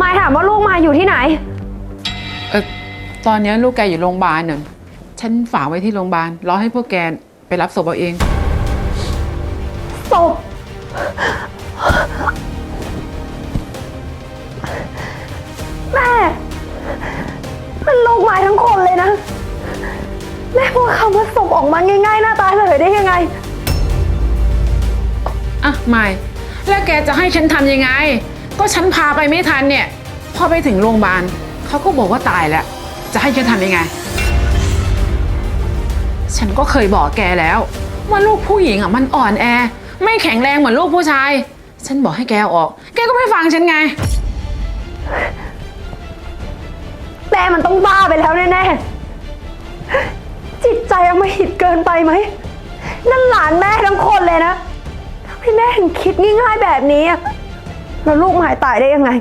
มายถามว่าลูกมายอยู่ที่ไหน เออตอนเนี้ยลูกแกอยู่โรงพยาบาลน่ะฉันฝากไว้ที่โรงพยาบาลรอให้พวกแกไปรับศพเอาเอง ศพ แม่ มันลูกไม้ทั้งคนเลยนะ แม่พูดคำว่าศพออกมาง่ายๆ หน้าตาเลยได้ยังไง อะไม่แล้วแกจะให้ฉันทำยังไง ก็ฉันพาไปไม่ทันเนี่ย พอไปถึงโรงพยาบาลเขาก็บอกว่าตายแล้ว จะให้ฉันทำยังไง ฉันก็เคยบอกแกแล้ว ว่าลูกผู้หญิงอะมันอ่อนแอ ไม่แข็งแรงเหมือนลูกผู้ชาย ฉันบอกให้แกเอาออก แกก็ไม่ฟังฉันไง แม่มันต้องบ้าไปแล้วแน่ๆ จิตใจเอามาหิดเกินไปไหม นั่นหลานแม่ทั้งคนเลยนะทำให้แม่ถึงคิดง่ายๆแบบนี้อะ แล้วลูกหมา